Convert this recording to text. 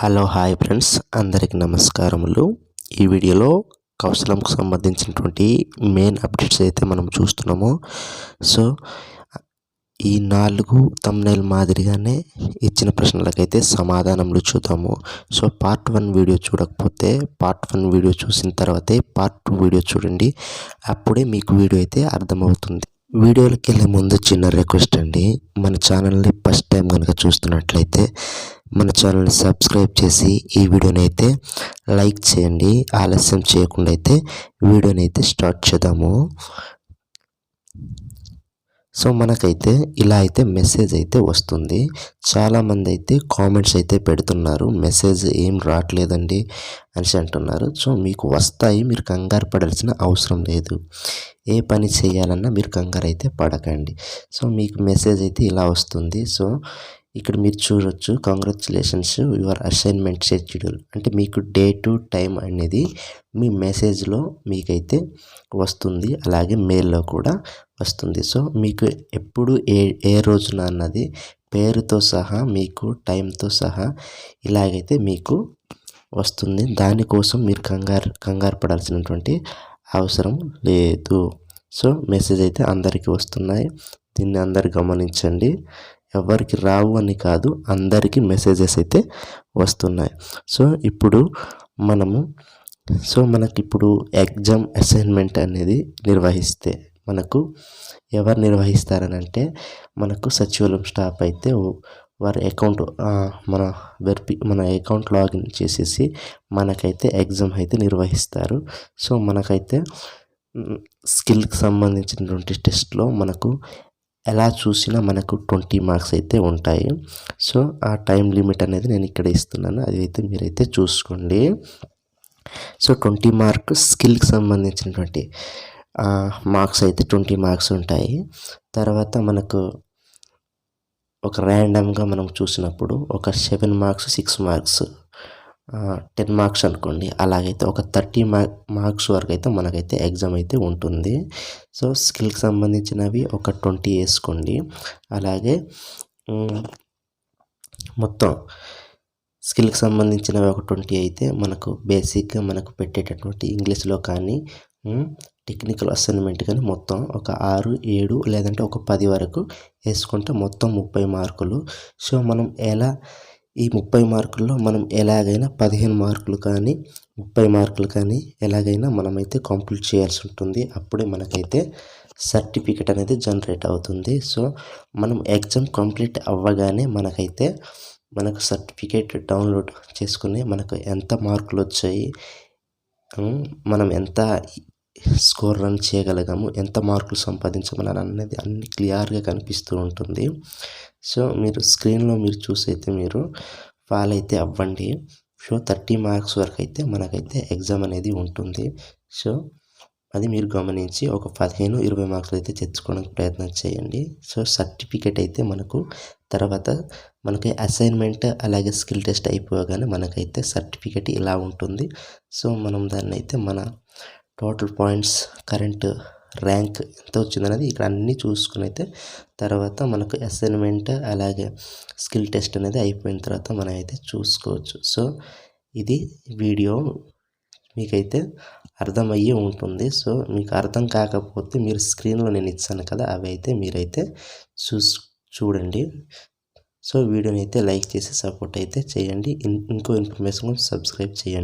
Hello hi friends. అందరికీ నమస్కారములు. ఈ వీడియోలో కౌశలంకు సంబంధించినటువంటి మెయిన్ అప్డేట్స్ అయితే మనం చూస్తున్నాము. సో ఈ నాలుగు తమ్నైల్ మాదిరిగానే ఇచ్చిన ప్రశ్నలకైతే సమాధానములు చూద్దాము. సో పార్ట్ వన్ వీడియో చూడకపోతే పార్ట్ వన్ వీడియో చూసిన తర్వాతే పార్ట్ టూ వీడియో చూడండి. అప్పుడే మీకు వీడియో అయితే అర్థమవుతుంది. వీడియోలకి వెళ్ళే ముందు చిన్న రిక్వెస్ట్ అండి. మన ఛానల్ని ఫస్ట్ టైం కనుక చూస్తున్నట్లయితే మన ఛానల్ని సబ్స్క్రైబ్ చేసి ఈ వీడియోని అయితే లైక్ చేయండి. ఆలస్యం చేయకుండా అయితే వీడియోని అయితే స్టార్ట్ చేద్దాము. సో మనకైతే ఇలా అయితే మెసేజ్ అయితే వస్తుంది. చాలామంది అయితే కామెంట్స్ అయితే పెడుతున్నారు. మెసేజ్ ఏం రావట్లేదండి అనేసి అంటున్నారు. సో మీకు వస్తాయి మీరు కంగారు పడాల్సిన అవసరం లేదు. ఏ పని చేయాలన్నా మీరు కంగారు అయితే పడకండి. సో మీకు మెసేజ్ అయితే ఇలా వస్తుంది. సో ఇక్కడ మీరు చూడొచ్చు కంగ్రాచులేషన్స్ యువర్ అసైన్మెంట్ షెడ్యూల్ అంటే మీకు డే టు టైం అనేది మీ మెసేజ్లో మీకైతే వస్తుంది అలాగే మెయిల్లో కూడా వస్తుంది. సో మీకు ఎప్పుడు ఏ ఏ రోజున అన్నది పేరుతో సహా మీకు టైంతో సహా ఇలాగైతే మీకు వస్తుంది. దానికోసం మీరు కంగారు కంగారు పడాల్సినటువంటి అవసరం లేదు. సో మెసేజ్ అయితే అందరికీ వస్తున్నాయి. దీన్ని అందరు గమనించండి. ఎవరికి రావు అని కాదు అందరికీ మెసేజెస్ అయితే వస్తున్నాయి. సో ఇప్పుడు మనము సో మనకి ఇప్పుడు ఎగ్జామ్ అసైన్మెంట్ అనేది నిర్వహిస్తే మనకు ఎవరు నిర్వహిస్తారని అంటే మనకు సచివాలయం స్టాఫ్ అయితే వారి అకౌంట్ మన వెర్పి మన అకౌంట్ లాగిన్ చేసేసి మనకైతే ఎగ్జామ్ అయితే నిర్వహిస్తారు. సో మనకైతే స్కిల్కి సంబంధించినటువంటి టెస్ట్లో మనకు ఎలా చూసినా మనకు ట్వంటీ మార్క్స్ అయితే ఉంటాయి. సో ఆ టైం లిమిట్ అనేది నేను ఇక్కడ ఇస్తున్నాను. అది అయితే మీరైతే చూసుకోండి. సో ట్వంటీ మార్క్ స్కిల్కి సంబంధించినటువంటి మార్క్స్ అయితే ట్వంటీ మార్క్స్ ఉంటాయి. తర్వాత మనకు ఒక ర్యాండమ్గా మనం చూసినప్పుడు ఒక seven marks six marks ten marks అనుకోండి. అలాగైతే ఒక థర్టీ మార్క్స్ వరకు అయితే మనకైతే ఎగ్జామ్ అయితే ఉంటుంది. సో స్కిల్కి సంబంధించినవి ఒక ట్వంటీ వేసుకోండి. అలాగే మొత్తం స్కిల్కి సంబంధించినవి ఒక ట్వంటీ అయితే మనకు బేసిక్గా మనకు పెట్టేటటువంటి ఇంగ్లీష్లో కానీ టెక్నికల్ అసైన్మెంట్ కానీ మొత్తం ఒక ఆరు ఏడు లేదంటే ఒక పది వరకు వేసుకుంటే మొత్తం ముప్పై మార్కులు సో మనం ఎలా ఈ ముప్పై మార్కుల్లో మనం ఎలాగైనా పదిహేను మార్కులు కానీ ముప్పై మార్కులు కానీ ఎలాగైనా మనమైతే కంప్లీట్ చేయాల్సి ఉంటుంది. అప్పుడే మనకైతే సర్టిఫికెట్ అనేది జనరేట్ అవుతుంది. సో మనం ఎగ్జామ్ కంప్లీట్ అవ్వగానే మనకైతే మనకు సర్టిఫికేట్ డౌన్లోడ్ చేసుకుని మనకు ఎంత మార్కులు వచ్చాయి మనం ఎంత స్కోర్ రన్ చేయగలగాము ఎంత మార్కులు సంపాదించమని అనేది అన్ని క్లియర్గా కనిపిస్తూ ఉంటుంది. సో మీరు స్క్రీన్లో మీరు చూసైతే మీరు ఫాల్ అయితే అవ్వండి. సో థర్టీ మార్క్స్ వరకు అయితే మనకైతే ఎగ్జామ్ అనేది ఉంటుంది. సో అది మీరు గమనించి ఒక పదిహేను ఇరవై మార్కులు అయితే తెచ్చుకోవడానికి ప్రయత్నం చేయండి. సో సర్టిఫికేట్ అయితే మనకు తర్వాత మనకి అసైన్మెంట్ అలాగే స్కిల్ టెస్ట్ అయిపోగానే మనకైతే సర్టిఫికేట్ ఇలా ఉంటుంది. సో మనం దాన్ని అయితే మన టోటల్ పాయింట్స్ కరెంట్ ర్యాంక్ ఎంత వచ్చిందనేది ఇక్కడ అన్నీ చూసుకుని అయితే తర్వాత మనకు అసైన్మెంట్ అలాగే స్కిల్ టెస్ట్ అనేది అయిపోయిన తర్వాత మనం అయితే చూసుకోవచ్చు. సో ఇది వీడియో మీకైతే అర్థమయ్యి ఉంటుంది. సో మీకు అర్థం కాకపోతే మీరు స్క్రీన్లో నేను ఇచ్చాను కదా అవి అయితే మీరైతే చూస్ చూడండి. సో వీడియోని అయితే లైక్ చేసి సపోర్ట్ అయితే చేయండి. ఇంకో ఇన్ఫర్మేషన్ సబ్స్క్రైబ్ చేయండి.